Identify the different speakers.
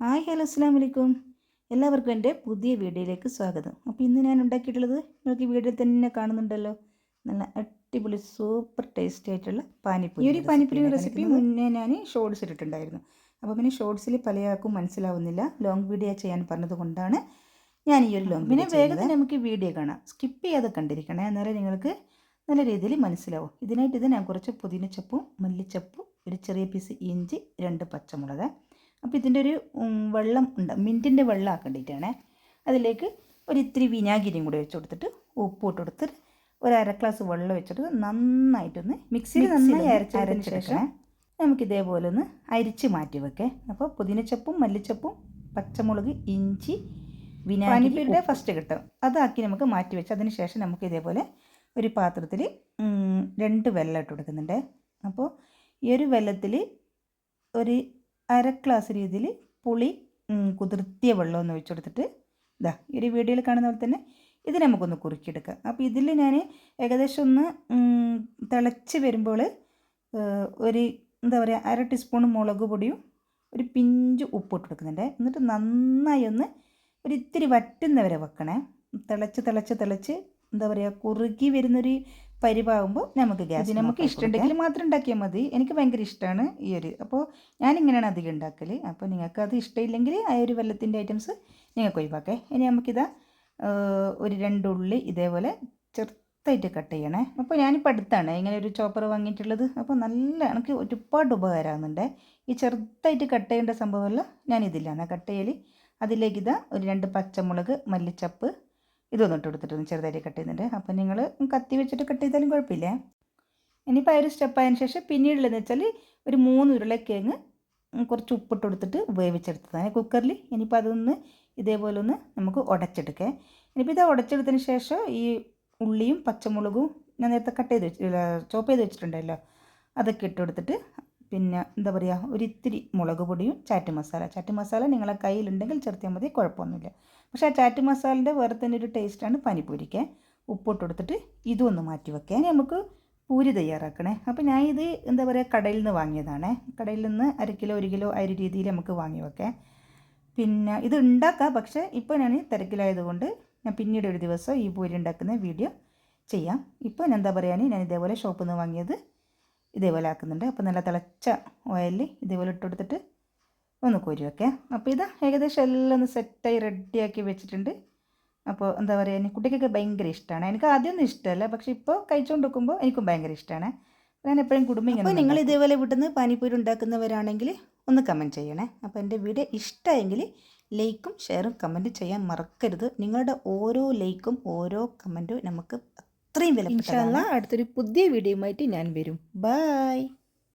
Speaker 1: Hi hello അസ്സാം വലൈക്കും എല്ലാവർക്കും എന്റെ പുതിയ വീഡിയോയിലേക്ക് സ്വാഗതം. അപ്പോൾ ഇന്ന് ഞാൻ ഉണ്ടാക്കിയിട്ടുള്ളത് നിങ്ങൾക്ക് വീഡിയോ തന്നെ കാണുന്നുണ്ടല്ലോ. നല്ല അടിപൊളി സൂപ്പർ ടേസ്റ്റി ആയിട്ടുള്ള പാനിപ്പൂരി ഈ ഒരു പാനിപ്പൂരി റെസിപ്പി മുന്നേ ഞാൻ ഷോർട്സ് ഇട്ടിട്ടുണ്ടായിരുന്നു. അപ്പോൾ പിന്നെ ഷോർട്സിൽ പലയാൾക്കും മനസ്സിലാവുന്നില്ല. ലോങ് വീഡിയോ ചെയ്യാൻ പറഞ്ഞത് കൊണ്ടാണ് ഞാൻ ഈ ഒരു ലോങ് പിന്നെ വേഗത്തിൽ നമുക്ക് വീഡിയോ കാണാം. സ്കിപ്പ് ചെയ്യാതെ കണ്ടിരിക്കണേ. എന്നാലേ നിങ്ങൾക്ക് നല്ല രീതിയിൽ മനസ്സിലാവും. ഇതിനായിട്ട് ഇത് ഞാൻ കുറച്ച് പുതിനച്ചപ്പും മല്ലിച്ചപ്പും ഒരു ചെറിയ പീസ് ഇഞ്ചി രണ്ട് പച്ചമുളക്. അപ്പോൾ ഇതിന്റെ ഒരു വെള്ളം ഉണ്ട്. മിന്റിന്റെ വെള്ളം ആക്കേണ്ടിയിട്ടാണ് അതിലേക്ക് ഒരു ഇത്തിരി വിനാഗിരിയും കൂടി വെച്ച് കൊടുത്തിട്ട് ഉപ്പ് ഇട്ട് കൊടുത്തിട്ട് ഒരു അര ഗ്ലാസ് വെള്ളം വെച്ചിട്ട് നന്നായിട്ടൊന്ന് മിക്സിയിൽ നന്നായി അരച്ച് ശേഷം നമുക്ക് ഇതേപോലെ ഒന്ന് അരിച്ച് മാറ്റി വെക്കേ. അപ്പോൾ പുതിനച്ചപ്പും മല്ലിച്ചപ്പും പച്ചമുളക് ഇഞ്ചി വിനാഗിരിയുടെ ഫസ്റ്റ് കിട്ടും. അതാക്കി നമുക്ക് മാറ്റി വെച്ച് അതിന് ശേഷം നമുക്ക് ഇതേപോലെ ഒരു പാത്രത്തിൽ രണ്ട് വെള്ളം ഇട്ട് കൊടുക്കുന്നുണ്ട്. അപ്പോൾ ഈ ഒരു വെള്ളത്തിൽ ഒരു അര ഗ്ലാസ് രീതിയിൽ പുളി കുതിർത്തിയ വെള്ളം ഒന്ന് ഒഴിച്ച് കൊടുത്തിട്ട് ഇതാ ഈ ഒരു വീഡിയോയിൽ കാണുന്ന പോലെ തന്നെ ഇത് നമുക്കൊന്ന് കുറുക്കിയെടുക്കാം. അപ്പോൾ ഇതിൽ ഞാൻ ഏകദേശം ഒന്ന് തിളച്ച് വരുമ്പോൾ ഒരു എന്താ പറയുക അര ടീസ്പൂൺ മുളക് പൊടിയും ഒരു പിഞ്ച് ഉപ്പ് ഇട്ട് കൊടുക്കുന്നുണ്ട്. എന്നിട്ട് നന്നായി ഒന്ന് ഒരു ഇത്തിരി വറ്റുന്നവരെ വെക്കണേ. തിളച്ച് തിളച്ച് തിളച്ച് എന്താ പറയുക കുറുകി വരുന്നൊരു പരിവാകുമ്പോൾ നമുക്ക് ഗ്യാസ് നമുക്ക് ഇഷ്ടമുണ്ടെങ്കിൽ മാത്രം ഉണ്ടാക്കിയാൽ മതി. എനിക്ക് ഭയങ്കര ഇഷ്ടമാണ് ഈ ഒരു അപ്പോൾ ഞാനിങ്ങനെയാണ് അധികം ഉണ്ടാക്കൽ അപ്പോൾ നിങ്ങൾക്ക് അത് ഇഷ്ടമില്ലെങ്കിൽ ആ ഒരു വെള്ളത്തിന്റെ ഐറ്റംസ് നിങ്ങൾക്ക് ഒഴിവാക്കേ. ഇനി നമുക്കിതാ ഒരു രണ്ട് ഉള്ളി ഇതേപോലെ ചെറുതായിട്ട് കട്ട് ചെയ്യണേ. അപ്പോൾ ഞാനിപ്പോൾ അടുത്താണ്. ഇങ്ങനെ ഒരു ചോപ്പർ വാങ്ങിയിട്ടുള്ളത്. അപ്പോൾ നല്ല എനിക്ക് ഒരുപാട് ഉപകാരമാകുന്നുണ്ട് ഈ ചെറുതായിട്ട് കട്ട് ചെയ്യേണ്ട സംഭവമല്ല ഞാൻ ഇതിലാണ് കട്ട് ചെയ്യൽ അതിലേക്ക് ഇതാ ഒരു രണ്ട് പച്ചമുളക് മല്ലിച്ചപ്പ് ഇതൊന്നും ഇട്ട് കൊടുത്തിട്ടൊന്ന് ചെറുതായിട്ട് കട്ട് ചെയ്യുന്നുണ്ട്. അപ്പം നിങ്ങൾ കത്തി വെച്ചിട്ട് കട്ട് ചെയ്താലും കുഴപ്പമില്ല. ഇനിയിപ്പോൾ ആ ഒരു സ്റ്റെപ്പ് ആയതിനു ശേഷം പിന്നീടുള്ളതെന്ന് വെച്ചാൽ ഒരു മൂന്ന് ഉരുളക്കിഴങ്ങ് കുറച്ച് ഉപ്പിട്ട് കൊടുത്തിട്ട് വേവിച്ചെടുത്തതാണ്. കുക്കറിൽ ഇനിയിപ്പോൾ അതൊന്ന് ഇതേപോലെ ഒന്ന് നമുക്ക് ഉടച്ചെടുക്കേ. ഇനിയിപ്പോൾ ഇത് ഉടച്ചെടുത്തതിന് ശേഷം ഈ ഉള്ളിയും പച്ചമുളകും ഞാൻ നേരത്തെ കട്ട് ചെയ്ത് വെച്ച് ചോപ്പ് ചെയ്ത് വെച്ചിട്ടുണ്ടല്ലോ. അതൊക്കെ ഇട്ട് കൊടുത്തിട്ട് പിന്നെ എന്താ പറയുക ഒരിത്തിരി മുളക് പൊടിയും ചാറ്റ് മസാല. ചാറ്റ് മസാല നിങ്ങളെ കയ്യിലുണ്ടെങ്കിൽ ചേർത്തിയാൽ മതി കുഴപ്പമൊന്നുമില്ല. പക്ഷേ ആ ചാറ്റ് മസാലന്റെ വേറെ തന്നെ ഒരു ടേസ്റ്റാണ് പനിപ്പൂരിക്ക് ഉപ്പിട്ട് കൊടുത്തിട്ട് ഇതും ഒന്ന് മാറ്റി വെക്കാൻ നമുക്ക് പൂരി തയ്യാറാക്കണേ. അപ്പോൾ ഞാൻ ഇത് എന്താ പറയുക കടയിൽ നിന്ന് വാങ്ങിയതാണ്. കടയിൽ നിന്ന് അര കിലോ ഒരു കിലോ ആ ഒരു രീതിയിൽ നമുക്ക് വാങ്ങി വെക്കാം. പിന്നെ ഇത് ഉണ്ടാക്കാം പക്ഷേ ഇപ്പോൾ ഞാൻ തിരക്കിലായതുകൊണ്ട് ഞാൻ പിന്നീട് ഒരു ദിവസം ഈ പൂരി ഉണ്ടാക്കുന്ന വീഡിയോ ചെയ്യാം. ഇപ്പോൾ ഞാൻ എന്താ പറയുക ഞാൻ ഇതേപോലെ ഷോപ്പിൽ നിന്ന് വാങ്ങിയത് ഇതേപോലെ ആക്കുന്നുണ്ട്. അപ്പോൾ നല്ല തിളച്ച ഓയിലിൽ ഇതേപോലെ ഇട്ട് കൊടുത്തിട്ട് ഒന്ന് കോരി അപ്പോൾ ഇത് ഏകദേശം എല്ലാം ഒന്ന് സെറ്റായി റെഡിയാക്കി വെച്ചിട്ടുണ്ട്. അപ്പോൾ എന്താ പറയുക എനിക്ക് കുട്ടിക്കൊക്കെ ഭയങ്കര ഇഷ്ടമാണ് എനിക്ക് ആദ്യമൊന്നും ഇഷ്ടമല്ല പക്ഷെ ഇപ്പോൾ കഴിച്ചുകൊണ്ട് വെക്കുമ്പോൾ എനിക്കും ഭയങ്കര ഇഷ്ടമാണ് ഞാൻ എപ്പോഴും കുടുംബം ഇങ്ങനെ അപ്പോൾ നിങ്ങൾ ഇതേപോലെ വിട്ടുന്ന് പാനിപ്പൂരി ഉണ്ടാക്കുന്നവരാണെങ്കിൽ ഒന്ന് കമന്റ് ചെയ്യണേ. അപ്പോൾ എന്റെ വീഡിയോ ഇഷ്ടമായെങ്കിൽ ലൈക്കും ഷെയറും കമന്റ് ചെയ്യാൻ മറക്കരുത്. നിങ്ങളുടെ ഓരോ ലൈക്കും ഓരോ കമന്റും നമുക്ക് അത്രയും വില അടുത്തൊരു പുതിയ വീഡിയോയുമായിട്ട് ഞാൻ വരും. ബൈ.